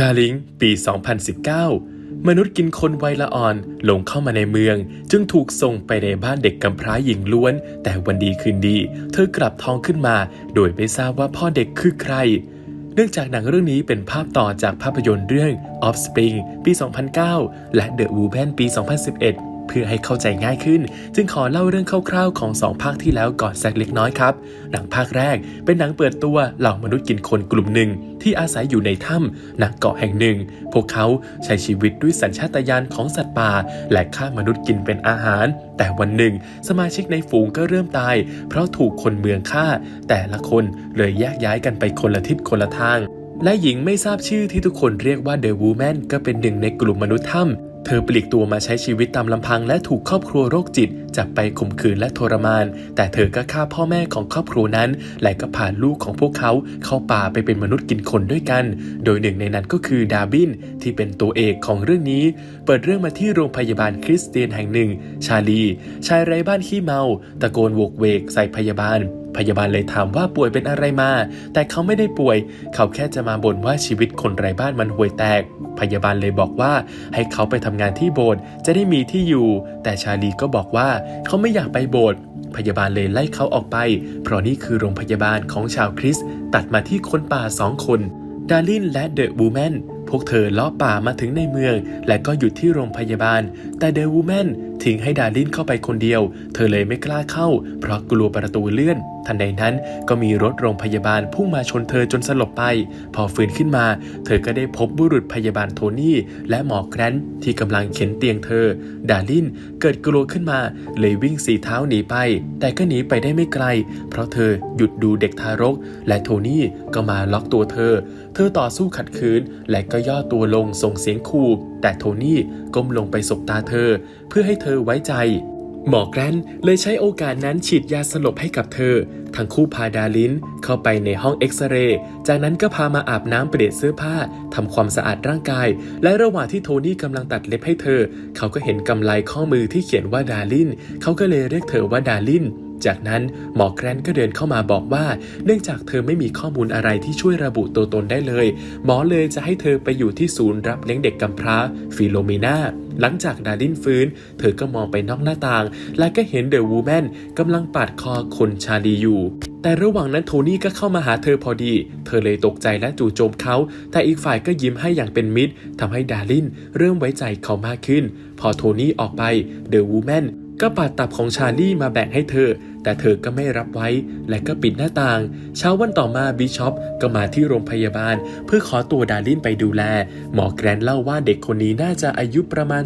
ดาริงปี 2019 มนุษย์กินคนไวละอ่อนหลงเข้ามาในเมือง จึงถูกส่งไปในบ้านเด็กกำพร้าหญิงล้วน แต่วันดีคืนดี เธอกลับท้องขึ้นมา โดยไม่ทราบว่าพ่อเด็กคือใคร เนื่องจากหนังเรื่องนี้เป็นภาพต่อจากภาพยนตร์เรื่อง Offspring ปี 2009 และ The Woman ปี 2011 เพื่อให้เข้าใจง่ายขึ้น จึงขอเล่าเรื่องคร่าวๆของสองภาคที่แล้วก่อนสักเล็กน้อยครับ หนังภาคแรกเป็นหนังเปิดตัวเหล่ามนุษย์กินคนกลุ่มหนึ่ง ที่อาศัยอยู่ในถ้ำณเกาะแห่งหนึ่ง พวกเขาใช้ชีวิตด้วยสัญชาตญาณของสัตว์ป่า และฆ่ามนุษย์กินเป็นอาหาร แต่วันหนึ่ง สมาชิกในฝูงก็เริ่มตาย เพราะถูกคนเมืองฆ่า แต่ละคนเลยแยกย้ายกันไปคนละทิศคนละทางและหญิงไม่ทราบชื่อที่ทุกคนเรียกว่าเดอะวูแมนก็เป็นหนึ่งในกลุ่มมนุษย์ถ้ำ เธอปลีกตัวมาใช้ชีวิตตามลำพังและถูกครอบครัวโรคจิตจับไปข่มขืนและทรมาน แต่เธอก็ฆ่าพ่อแม่ของครอบครัวนั้น และก็ผ่านลูกของพวกเขาเข้าป่าไปเป็นมนุษย์กินคนด้วยกัน โดยหนึ่งในนั้นก็คือดาบินที่เป็นตัวเอกของเรื่องนี้ เปิดเรื่องมาที่โรงพยาบาลคริสเตียนแห่งหนึ่ง ชาลี ชายไร้บ้านขี้เมา ตะโกนโวกเวกใส่พยาบาล พยาบาลเลยถามว่าป่วยเป็นอะไรมา แต่เขาไม่ได้ป่วย เขาแค่จะมาบ่นว่าชีวิตคนไร้บ้านมันห่วยแตก พยาบาลเลยบอกว่าให้เขาไปทำงานที่โบสถ์จะได้มีที่อยู่ แต่ชาลีก็บอกว่าเขาไม่อยากไปโบสถ์พยาบาลเลยไล่เขาออกไป เพราะนี่คือโรงพยาบาลของชาวคริสต์ตัดมาที่คนป่าสองคนดารินและเดอะบูแมน พวกเธอลาะป่ามาถึงในเมือง และก็หยุดที่โรงพยาบาล แต่เดวูแมนทิ้งให้ดารินเข้าไปคนเดียว เธอเลยไม่กล้าเข้า เพราะกลัวประตูเลื่อน ทันใดนั้นก็มีรถโรงพยาบาลพุ่งมาชนเธอจนสลบไป พอฟื้นขึ้นมา เธอก็ได้พบบุรุษพยาบาลโทนี่และหมอแกรนที่กำลังเข็นเตียงเธอ ดารินเกิดกลัวขึ้นมา เลยวิ่งสีเท้าหนีไป แต่ก็หนีไปได้ไม่ไกล เพราะเธอหยุดดูเด็กทารก และโทนี่ก็มาล็อกตัวเธอ เธอต่อสู้ขัดขืนและกก็ย่อตัวลงส่งเสียงขู่ แต่โทนี่ก้มลงไปสบตาเธอ เพื่อให้เธอไว้ใจ หมอแกรนเลยใช้โอกาสนั้นฉีดยาสลบให้กับเธอ ทั้งคู่พาดาลินเข้าไปในห้องเอ็กซเรย์ จากนั้นก็พามาอาบน้ำเปลี่ยนเสื้อผ้าทำความสะอาดร่างกาย และระหว่างที่โทนี่กำลังตัดเล็บให้เธอ เขาก็เห็นกำไลข้อมือที่เขียนว่าดาลินเขาก็เลยเรียกเธอว่าดาลิน จากนั้นหมอแกรนก็เดินเข้ามาบอกว่า เนื่องจากเธอไม่มีข้อมูลอะไรที่ช่วยระบุตัวตนได้เลย หมอเลยจะให้เธอไปอยู่ที่ศูนย์รับเลี้ยงเด็กกำพร้าฟิโลเมนาหลังจากดาลินฟื้น เธอก็มองไปนอกหน้าต่าง และก็เห็นเดอะวูแมนกำลังปาดคอคนชาลีอยู่ แต่ระหว่างนั้นโทนี่ก็เข้ามาหาเธอพอดี เธอเลยตกใจและจู่โจมเขา แต่อีกฝ่ายก็ยิ้มให้อย่างเป็นมิตรทำให้ดาลินเริ่มไว้ใจเขามากขึ้น พอโทนี่ออกไปเดอะวูแมน ก็ปาดตับของชาลี่มาแบ่งให้เธอ แต่เธอก็ไม่รับไว้ และก็ปิดหน้าต่าง เช้าวันต่อมาบิชอปก็มาที่โรงพยาบาล เพื่อขอตัวดาลินไปดูแล หมอแกรนเล่าว่าเด็กคนนี้น่าจะอายุประมาณ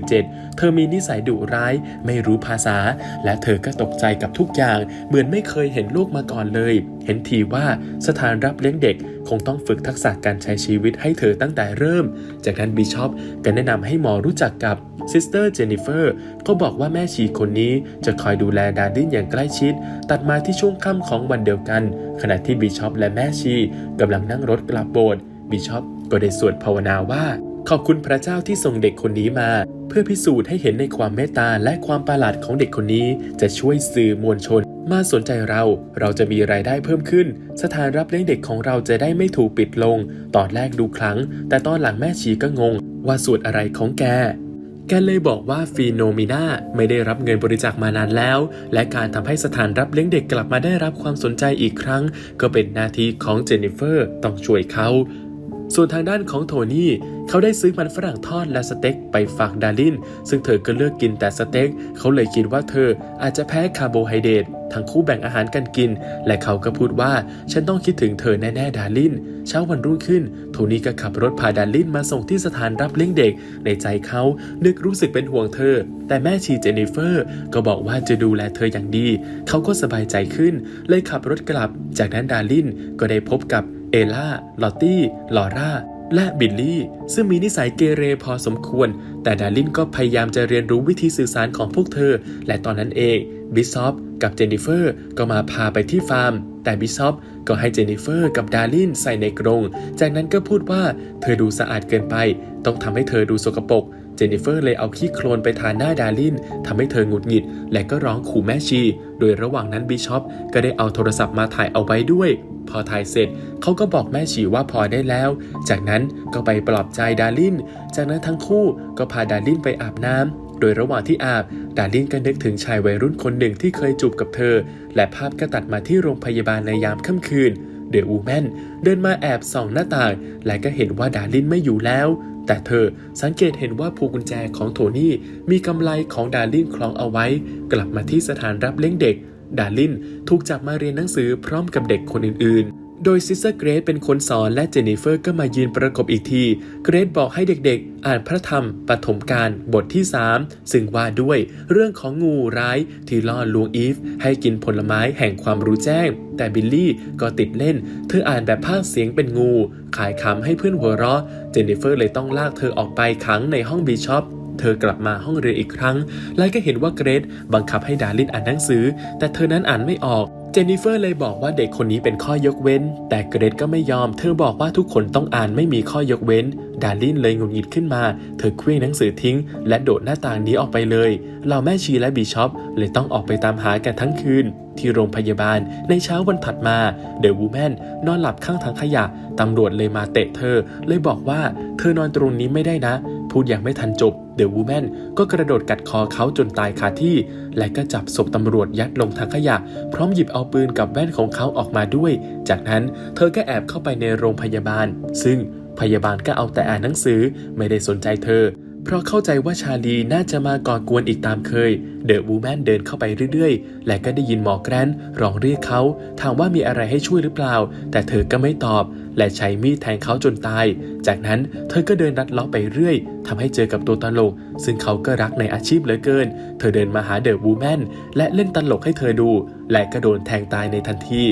16-17 เธอมีนิสัยดุร้าย ไม่รู้ภาษา และเธอก็ตกใจกับทุกอย่าง เหมือนไม่เคยเห็นโลกมาก่อนเลย เห็นทีว่าสถานรับเลี้ยงเด็กคงต้องฝึกทักษะการใช้ชีวิตให้เธอตั้งแต่เริ่ม จากนั้นบิชอปก็แนะนำให้หมอรู้จักกับซิสเตอร์เจนนิเฟอร์ก็บอกว่าแม่ชีคนนี้จะคอยดูแลดารินอย่างใกล้ชิด ตัดมาที่ช่วงค่ำของวันเดียวกัน ขณะที่บิชอปและแม่ชีกำลังนั่งรถกลับโบสถ์บิชอปก็ได้สวดภาวนาว่า ขอบคุณพระเจ้าที่ส่งเด็กคนนี้มา เพื่อพิสูจน์ให้เห็นในความเมตตาและความประหลาดของเด็กคนนี้จะช่วยสื่อมวลชน มาสนใจเรา เราจะมีรายได้เพิ่มขึ้น สถานรับเลี้ยงเด็กของเราจะได้ไม่ถูกปิดลง ตอนแรกดูครั้งแต่ตอนหลังแม่ชีก็งง ว่าสวดอะไรของแกแกเลยบอกว่าฟีโนมิน่าไม่ได้รับเงินบริจาคมานานแล้ว และการทำให้สถานรับเลี้ยงเด็กกลับมาได้รับความสนใจอีกครั้ง ก็เป็นหน้าที่ของเจนนิเฟอร์ต้องช่วยเขา ส่วนทางด้านของโทนี่เขาได้ซื้อมันฝรั่งทอดและสเต็กไปฝากดารินซึ่งเธอก็เลือกกินแต่สเต็กเขาเลยคิดว่าเธออาจจะแพ้คาร์โบไฮเดรตทั้งคู่แบ่งอาหารกันกิน และเขาก็พูดว่า ฉันต้องคิดถึงเธอแน่ๆดารินเช้าวันรุ่งขึ้น โทนี่ก็ขับรถพาดารินมาส่งที่สถานรับเลี้ยงเด็ก ในใจเขานึกรู้สึกเป็นห่วงเธอ แต่แม่ชีเจนนิเฟอร์ ก็บอกว่าจะดูแลเธออย่างดี เขาก็สบายใจขึ้น เลยขับรถกลับ จากนั้นดารินก็ได้พบกับ เอล่า ลอตตี้ ลอร่า และบิลลี่ ซึ่งมีนิสัยเกเรพอสมควร แต่ดารินก็พยายามจะเรียนรู้วิธีสื่อสารของพวกเธอ และตอนนั้นเองบิซอปกับเจนนิเฟอร์ก็มาพาไปที่ฟาร์ม แต่บิซอปก็ให้เจนนิเฟอร์กับดารินใส่ในกรง จากนั้นก็พูดว่าเธอดูสะอาดเกินไป ต้องทำให้เธอดูสกปรกเจนนิเฟอร์เลยเอาขี้โคลนไปทาหน้าดารินทำให้เธอหงุดหงิด และก็ร้องขู่แม่ชี โดยระหว่างนั้นบิชอปก็ได้เอาโทรศัพท์มาถ่ายเอาไว้ด้วย พอถ่ายเสร็จเขาก็บอกแม่ชีว่าพอได้แล้ว จากนั้นก็ไปปลอบใจดารินจากนั้นทั้งคู่ก็พาดารินไปอาบน้ำโดยระหว่างที่อาบ ดารินก็นึกถึงชายวัยรุ่นคนหนึ่งที่เคยจูบกับเธอ และภาพก็ตัดมาที่โรงพยาบาลในยามค่ำคืน เดอะวูแมนเดินมาแอบส่องหน้าต่าง และก็เห็นว่าดารินไม่อยู่แล้ว แต่เธอสังเกตเห็นว่าพวงกุญแจของโทนี่มีกำไลของดารินคล้องเอาไว้ กลับมาที่สถานรับเลี้ยงเด็ก ดารินถูกจับมาเรียนหนังสือพร้อมกับเด็กคนอื่นๆ โดยซิสเตอร์เกรซเป็นคนสอนและเจนนิเฟอร์ก็มายืนประกบอีกที เกรซบอกให้เด็กๆ อ่านพระธรรมปฐมกาลบทที่ 3 ซึ่งว่าด้วยเรื่องของงูร้ายที่ล่อลวงอีฟ ให้กินผลไม้แห่งความรู้แจ้ง แต่บิลลี่ก็ติดเล่น เธออ่านแบบภาคเสียงเป็นงู ขายคำให้เพื่อนหัวเราะ เจนนิเฟอร์เลยต้องลากเธอออกไปขังในห้องบีชอป เธอกลับมาห้องเรียนอีกครั้ง และก็เห็นว่าเกรซบังคับให้ดารินอ่านหนังสือ แต่เธอนั้นอ่านไม่ออกเจนนิเฟอร์เลยบอกว่าเด็กคนนี้เป็นข้อยกเว้น แต่เกรซก็ไม่ยอม เธอบอกว่าทุกคนต้องอ่านไม่มีข้อยกเว้น ดารินเลยหงุดหงิดขึ้นมา เธอเคว้งหนังสือทิ้ง และโดดหน้าต่างนี้ออกไปเลยเหล่าแม่ชีและบีชอปเลยต้องออกไปตามหากันทั้งคืน ที่โรงพยาบาลในเช้าวันถัดมาเดอะวูแมนนอนหลับข้างถังขยะตำรวจเลยมาเตะเธอ เลยบอกว่า เธอนอนตรงนี้ไม่ได้นะ พูดย่างไม่ทันจบเดอะวูแมนก็กระโดดกัดคอเขาจนตายคาที่ และก็จับศพตำรวจยัดลงถังขยะ พร้อมหยิบเอาปืนกับแว่นของเขาออกมาด้วย จากนั้นเธอก็แอบเข้าไปในโรงพยาบาล ซึ่งพยาบาลก็เอาแต่อ่านหนังสือไม่ได้สนใจเธอ เพราะเข้าใจว่าชาลีน่าจะมาก่อกวนอีกตามเคย เดอะวูแมนเดินเข้าไปเรื่อยๆ และก็ได้ยินหมอแกรนร้องเรียกเขาถามว่ามีอะไรให้ช่วยหรือเปล่า แต่เธอก็ไม่ตอบ และใช้มีดแทงเขาจนตาย จากนั้นเธอก็เดินรัดเลาะไปเรื่อยทำให้เจอกับตัวตลก ซึ่งเขาก็รักในอาชีพเหลือเกิน เธอเดินมาหาเดอะวูแมนและเล่นตลกให้เธอดู และก็โดนแทงตายในทันที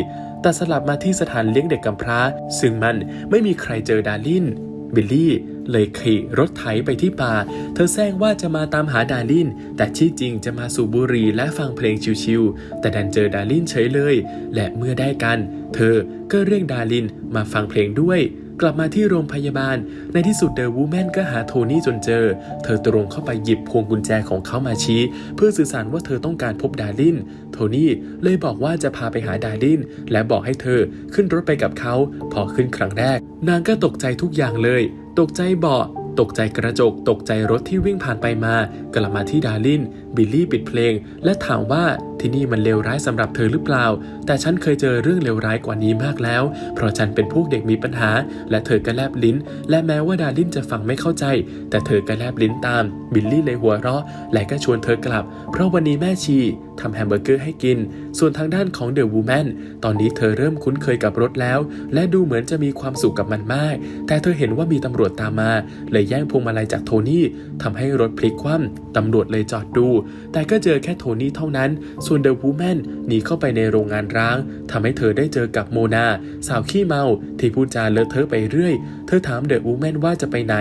แต่สลับมาที่สถานเลี้ยงเด็กกำพร้า ซึ่งมันไม่มีใครเจอดารินบิลลี่ เลยขี่รถไถไปที่ป่า เธอแซงว่าจะมาตามหาดาริน แต่ที่จริงจะมาสูบบุหรี่และฟังเพลงชิวๆ แต่ดันเจอดารินเฉยเลย และเมื่อได้กัน เธอก็เรียกดารินมาฟังเพลงด้วย กลับมาที่โรงพยาบาล ในที่สุดเดอะวูแมนก็หาโทนี่จนเจอ เธอตรงเข้าไปหยิบพวงกุญแจของเขามาชี้ เพื่อสื่อสารว่าเธอต้องการพบดาริน โทนี่เลยบอกว่าจะพาไปหาดาริน และบอกให้เธอขึ้นรถไปกับเขา พอขึ้นครั้งแรก นางก็ตกใจทุกอย่างเลย ตกใจเบาะ ตกใจกระจก ตกใจรถที่วิ่งผ่านไปมากลับมาที่ดาริน บิลลี่ปิดเพลง และถามว่าที่นี่มันเลวร้ายสำหรับเธอหรือเปล่า แต่ฉันเคยเจอเรื่องเลวร้ายกว่านี้มากแล้ว เพราะฉันเป็นพวกเด็กมีปัญหา และเธอก็แลบลิ้น และแม้ว่าดารินจะฟังไม่เข้าใจ แต่เธอก็แลบลิ้นตาม บิลลี่เลยหัวเราะ และก็ชวนเธอกลับ เพราะวันนี้แม่ชีทำแฮมเบอร์เกอร์ให้กิน ส่วนทางด้านของเดอะวูแมนตอนนี้เธอเริ่มคุ้นเคยกับรถแล้ว และดูเหมือนจะมีความสุขกับมันมาก แต่เธอเห็นว่ามีตำรวจตามมา เลยแย่งพวงมาลัยจากโทนี่ทำให้รถพลิกคว่ำตำรวจเลยจอดดูแต่ก็เจอแค่โทนี่เท่านั้น ส่วนเดอะวูแมนหนีเข้าไปในโรงงานร้างทำให้เธอได้เจอกับโมนา สาวขี้เมา ที่พูดจาเลอะเทอะไปเรื่อย เธอถามเดอะวูแมนว่าจะไปไหน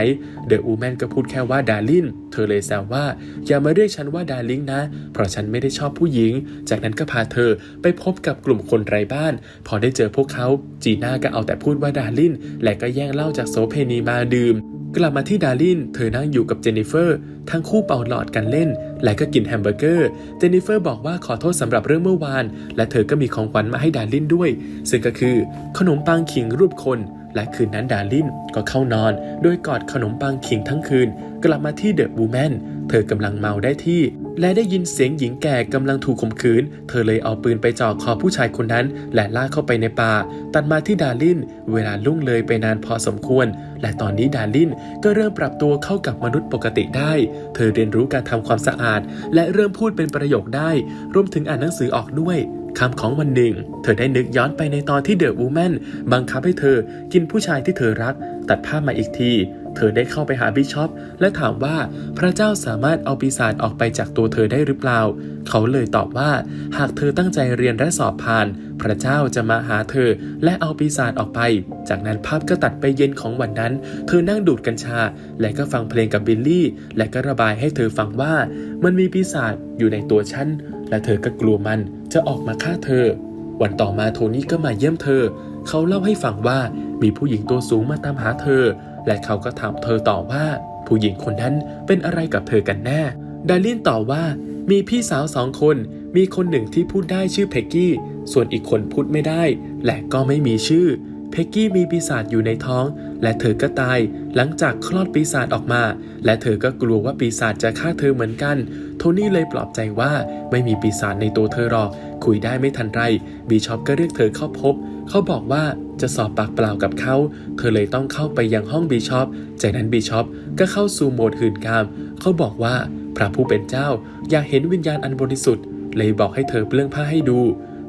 เดอะวูแมนก็พูดแค่ว่าดารินเธอเลยแซวว่า อย่ามาเรียกฉันว่าดาริงนะ เพราะฉันไม่ได้ชอบผู้หญิง จากนั้นก็พาเธอไปพบกับกลุ่มคนไร้บ้าน พอได้เจอพวกเขา จีน่าก็เอาแต่พูดว่าดารินและก็แย่งเหล้าจากโซเพนีมาดื่ม กลับมาที่ดารินเธอนั่งอยู่กับเจนนิเฟอร์ทั้งคู่เป่าหลอดกันเล่น และก็กินแฮมเบอร์เกอร์ เจนนิเฟอร์บอกว่าขอโทษสำหรับเรื่องเมื่อวาน และเธอก็มีของขวัญมาให้ดารินด้วย ซึ่งก็คือขนมปังขิงรูปคน และคืนนั้นดารินก็เข้านอน โดยกอดขนมปังขิงทั้งคืน กลับมาที่เดอะบูแมนเธอกำลังเมาได้ที่ และได้ยินเสียงหญิงแก่กำลังถูกข่มขืน เธอเลยเอาปืนไปจ่อคอผู้ชายคนนั้น และลากเข้าไปในป่า ตัดมาที่ดาริน เวลาลุ่งเลยไปนานพอสมควร และตอนนี้ดารินก็เริ่มปรับตัวเข้ากับมนุษย์ปกติได้ เธอเรียนรู้การทำความสะอาด และเริ่มพูดเป็นประโยคได้ รวมถึงอ่านหนังสือออกด้วยคำของวันหนึ่ง เธอได้นึกย้อนไปในตอนที่เดอะวูแมนบังคับให้เธอกินผู้ชายที่เธอรัก ตัดภาพมาอีกที เธอได้เข้าไปหาบิชอปและถามว่าพระเจ้าสามารถเอาปีศาจออกไปจากตัวเธอได้หรือเปล่า เขาเลยตอบว่า หากเธอตั้งใจเรียนและสอบผ่าน พระเจ้าจะมาหาเธอและเอาปีศาจออกไป จากนั้นภาพก็ตัดไปเย็นของวันนั้น เธอนั่งดูดกัญชา และก็ฟังเพลงกับบิลลี่ และก็ระบายให้เธอฟังว่ามันมีปีศาจอยู่ในตัวฉันและเธอก็กลัวมันจะออกมาฆ่าเธอ วันต่อมาโทนี่ก็มาเยี่ยมเธอ เขาเล่าให้ฟังว่ามีผู้หญิงตัวสูงมาตามหาเธอ และเขาก็ถามเธอต่อว่า ผู้หญิงคนนั้นเป็นอะไรกับเธอกันแน่ดารินตอบว่า มีพี่สาวสองคน มีคนหนึ่งที่พูดได้ชื่อเพกกี้ ส่วนอีกคนพูดไม่ได้ และก็ไม่มีชื่อ เพกกี้มีปีศาจอยู่ในท้อง และเธอก็ตาย หลังจากคลอดปีศาจออกมา และเธอก็กลัวว่าปีศาจจะฆ่าเธอเหมือนกัน โทนี่เลยปลอบใจว่าไม่มีปีศาจในตัวเธอหรอก คุยได้ไม่ทันไร บีชอปก็เรียกเธอเข้าพบ เขาบอกว่าจะสอบปากเปล่ากับเขา เธอเลยต้องเข้าไปยังห้องบีชอป จากนั้นบีชอปก็เข้าสู่โหมดหื่นกาม เขาบอกว่าพระผู้เป็นเจ้าอยากเห็นวิญญาณอันบริสุทธิ์ เลยบอกให้เธอเปลื้องผ้าให้ดู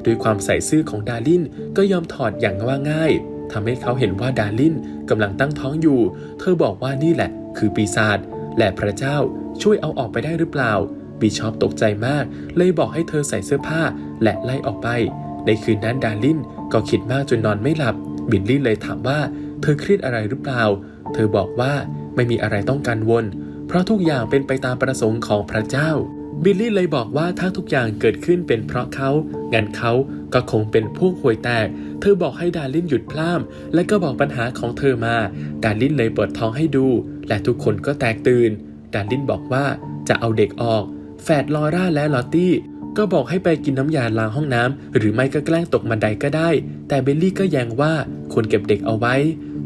ด้วยความใส่ซื่อของดารินก็ยอมถอดอย่างว่าง่ายทำให้เขาเห็นว่าดารินกำลังตั้งท้องอยู่ เธอบอกว่านี่แหละ คือปีศาจ และพระเจ้าช่วยเอาออกไปได้หรือเปล่าบิชอปตกใจมาก เลยบอกให้เธอใส่เสื้อผ้าและไล่ออกไป ในคืนนั้นดารินก็คิดมากจนนอนไม่หลับ บิลลี่เลยถามว่า เธอเครียดอะไรหรือเปล่า เธอบอกว่าไม่มีอะไรต้องกังวล เพราะทุกอย่างเป็นไปตามประสงค์ของพระเจ้า บิลลี่เลยบอกว่าถ้าทุกอย่างเกิดขึ้นเป็นเพราะเขางั้นเขาก็คงเป็นพวกห่วยแตก เธอบอกให้ดารินหยุดพล่ามและก็บอกปัญหาของเธอมา ดารินเลยเปิดท้องให้ดู และทุกคนก็แตกตื่น ดารินบอกว่าจะเอาเด็กออก แฝดลอร่าและลอตตี้ ก็บอกให้ไปกินน้ำยาล้างห้องน้ำหรือไม่ก็แกล้งตกบันไดก็ได้ แต่เบลลี่ก็แย้งว่าควรเก็บเด็กเอาไว้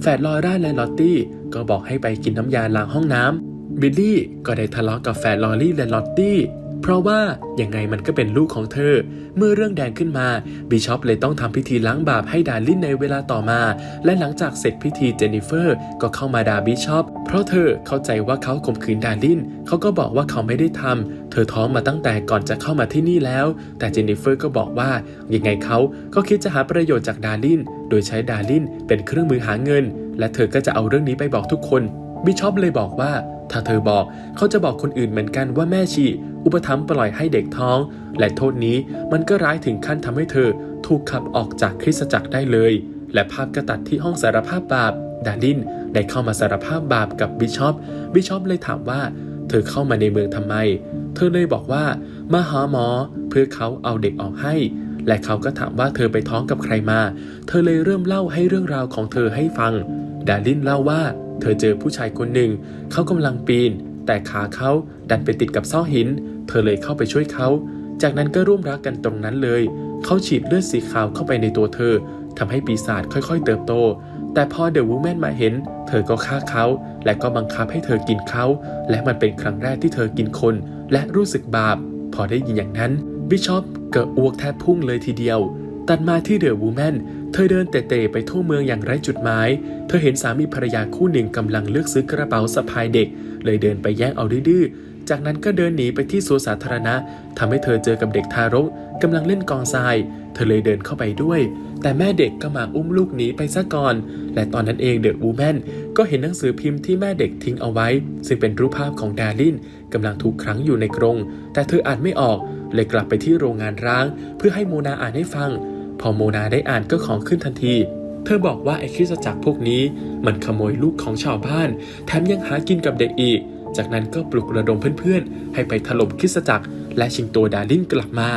แฝดลอร่าและลอตตี้ก็บอกให้ไปกินน้ำยาล้างห้องน้ำบิลลี่ก็ได้ทะเลาะกับแฟนลอรี่และลอตตี้ เพราะว่ายังไงมันก็เป็นลูกของเธอ เมื่อเรื่องแดงขึ้นมาบิชอปเลยต้องทำพิธีล้างบาปให้ดารินในเวลาต่อมา และหลังจากเสร็จพิธีเจนนิเฟอร์ก็เข้ามาด่าบิชอปเพราะเธอเข้าใจว่าเขาข่มขืนดารินเขาก็บอกว่าเขาไม่ได้ทำเธอท้องมาตั้งแต่ก่อนจะเข้ามาที่นี่แล้ว แต่เจนนิเฟอร์ก็บอกว่ายังไงเขาก็คิดจะหาประโยชน์จากดารินโดยใช้ดารินเป็นเครื่องมือหาเงิน และเธอก็จะเอาเรื่องนี้ไปบอกทุกคนบิชอปเลยบอกว่า ถ้าเธอบอกเขาจะบอกคนอื่นเหมือนกันว่าแม่ชี อุปถัมภ์ปล่อยให้เด็กท้อง และโทษนี้มันก็ร้ายถึงขั้นทำให้เธอ ถูกขับออกจากคริสตจักรได้เลย และภาพก็ตัดที่ห้องสารภาพบาปดารินได้เข้ามาสารภาพบาปกับบิชอปบิชอปเลยถามว่า เธอเข้ามาในเมืองทำไม เธอเลยบอกว่ามาหาหมอ เพื่อเขาเอาเด็กออกให้ และเขาก็ถามว่าเธอไปท้องกับใครมา เธอเลยเริ่มเล่าให้เรื่องราวของเธอให้ฟัง ดารินเล่าว่า เธอเจอผู้ชายคนหนึ่ง เขากำลังปีน แต่ขาเขาดันไปติดกับซอกหิน เธอเลยเข้าไปช่วยเขา จากนั้นก็ร่วมรักกันตรงนั้นเลย เขาฉีดเลือดสีขาวเข้าไปในตัวเธอทำให้ปีศาจค่อยๆ เติบโต แต่พอเดอะวูแมนมาเห็น เธอก็ฆ่าเขา และก็บังคับให้เธอกินเขา และมันเป็นครั้งแรกที่เธอกินคน และรู้สึกบาป พอได้ยินอย่างนั้น บิชอปเกิดอ้วกแทบพุ่งเลยทีเดียว ตัดมาที่เดอะวูแมนเธอเดินเตะๆไปทั่วเมืองอย่างไร้จุดหมาย เธอเห็นสามีภรรยาคู่หนึ่งกำลังเลือกซื้อกระเป๋าสะพายเด็ก เลยเดินไปแย่งเอาดื้อจากนั้นก็เดินหนีไปที่สวนสาธารณะทำให้เธอเจอกับเด็กทารกกำลังเล่นกองทราย เธอเลยเดินเข้าไปด้วย แต่แม่เด็กก็มาอุ้มลูกหนีไปซะก่อน และตอนนั้นเองเดอะวูแมนก็เห็นหนังสือพิมพ์ที่แม่เด็กทิ้งเอาไว้ ซึ่งเป็นรูปภาพของดารินกำลังถูกขังอยู่ในกรง แต่เธออ่านไม่ออก เลยกลับไปที่โรงงานร้าง เพื่อให้โมนาอ่านให้ฟัง พอโมนาได้อ่านก็ของขึ้นทันที เธอบอกว่าไอ้คริสตจักรพวกนี้ มันขโมยลูกของชาวบ้าน แถมยังหากินกับเด็กอีก จากนั้นก็ปลุกระดมเพื่อนๆ ให้ไปถล่มคริสตจักร และชิงตัวดารินกลับมา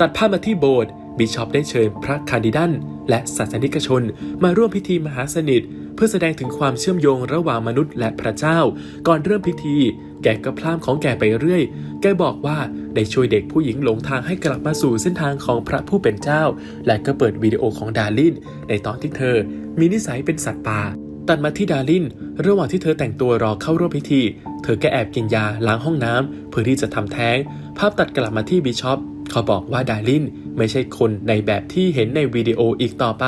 ตัดภาพมาที่โบสถ์บิชอปได้เชิญพระคาร์ดิดัน และศาสนิกชน มาร่วมพิธีมหาสนิท เพื่อแสดงถึงความเชื่อมโยงระหว่างมนุษย์และพระเจ้า ก่อนเริ่มพิธี แกก็พลามของแกไปเรื่อย แกบอกว่าได้ช่วยเด็กผู้หญิงหลงทางให้กลับมาสู่เส้นทางของพระผู้เป็นเจ้า และก็เปิดวิดีโอของดารินในตอนที่เธอ มีนิสัยเป็นสัตว์ป่าตัดมาที่ดารินระหว่างที่เธอแต่งตัวรอเข้าร่วมพิธี เธอก็แอบกินยาล้างห้องน้ำเพื่อที่จะทำแท้ง ภาพตัดกลับมาที่บิชอปเขาบอกว่าดารินไม่ใช่คนในแบบที่เห็นในวิดีโออีกต่อไป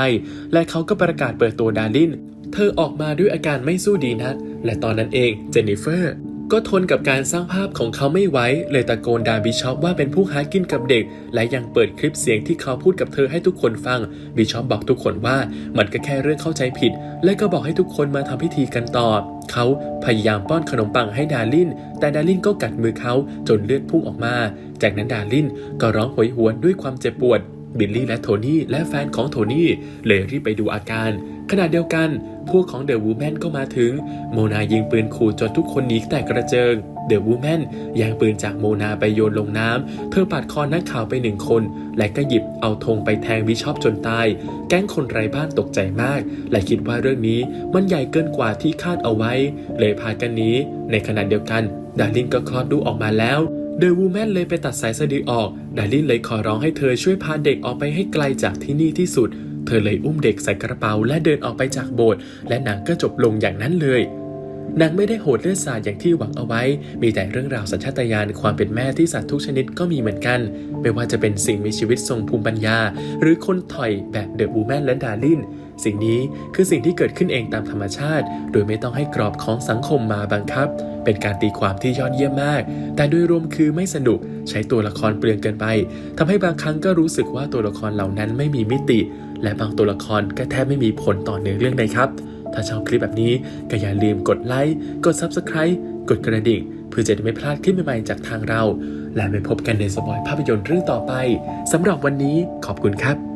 และเขาก็ประกาศเปิดตัวดารินเธอออกมาด้วยอาการไม่สู้ดีนัก และตอนนั้นเองเจนนิเฟอร์ ก็ทนกับการสร้างภาพของเขาไม่ไหวเลยตะโกนด่าบิชอปว่าเป็นผู้หากินกับเด็ก และยังเปิดคลิปเสียงที่เขาพูดกับเธอให้ทุกคนฟังบิชอปบอกทุกคนว่ามันก็แค่เรื่องเข้าใจผิด และก็บอกให้ทุกคนมาทำพิธีกันต่อเขาพยายามป้อนขนมปังให้ดาริน แต่ดารินก็กัดมือเขาจนเลือดพุ่งออกมา จากนั้นดารินก็ร้องโหยหวนด้วยความเจ็บปวด บิลลี่และโทนี่และแฟนของโทนี่เลยรีบไปดูอาการ ขณะเดียวกัน พวกของเดอะวูแมนก็มาถึง โมนายิงปืนขู่จนทุกคนหนีแตกกระเจิง เดอะวูแมนแย่งปืนจากโมนาไปโยนลงน้ำ เธอปาดคอนักข่าวไปหนึ่งคน และก็หยิบเอาธงไปแทงบิชอปจนตาย แก๊งคนไร้บ้านตกใจมาก และคิดว่าเรื่องนี้มันใหญ่เกินกว่าที่คาดเอาไว้ เลยพากันหนีในขณะเดียวกัน ดารินก็คลอดลูออกมาแล้ว เดอะวูแมนเลยไปตัดสายสะดือออก ดารินเลยขอร้องให้เธอช่วยพาเด็กออกไปให้ไกลจากที่นี่ที่สุด เธอเลยอุ้มเด็กใส่กระเป๋าและเดินออกไปจากโบสถ์และหนังก็จบลงอย่างนั้นเลยนางไม่ได้โหดเลือดสาดอย่างที่หวังเอาไว้ มีแต่เรื่องราวสัญชาตญาณความเป็นแม่ที่สัตว์ทุกชนิดก็มีเหมือนกัน ไม่ว่าจะเป็นสิ่งมีชีวิตทรงภูมิปัญญา หรือคนถอยแบบเดอะบูแมนและดาร์ลิน สิ่งนี้คือสิ่งที่เกิดขึ้นเองตามธรรมชาติ โดยไม่ต้องให้กรอบของสังคมมาบังคับ เป็นการตีความที่ยอดเยี่ยมมาก แต่โดยรวมคือไม่สนุก ใช้ตัวละครเปลืองเกินไปทำให้บางครั้งก็รู้สึกว่าตัวละครเหล่านั้นไม่มีมิติ และบางตัวละครก็แทบไม่มีผลต่อเนื้อเรื่องเลยครับ ถ้าชอบคลิปแบบนี้ก็อย่าลืมกดไลค์ กด Subscribe กดกระดิ่งเพื่อจะได้ไม่พลาดคลิปใหม่ๆจากทางเรา และไปพบกันในสปอยภาพยนตร์เรื่องต่อไปสำหรับวันนี้ขอบคุณครับ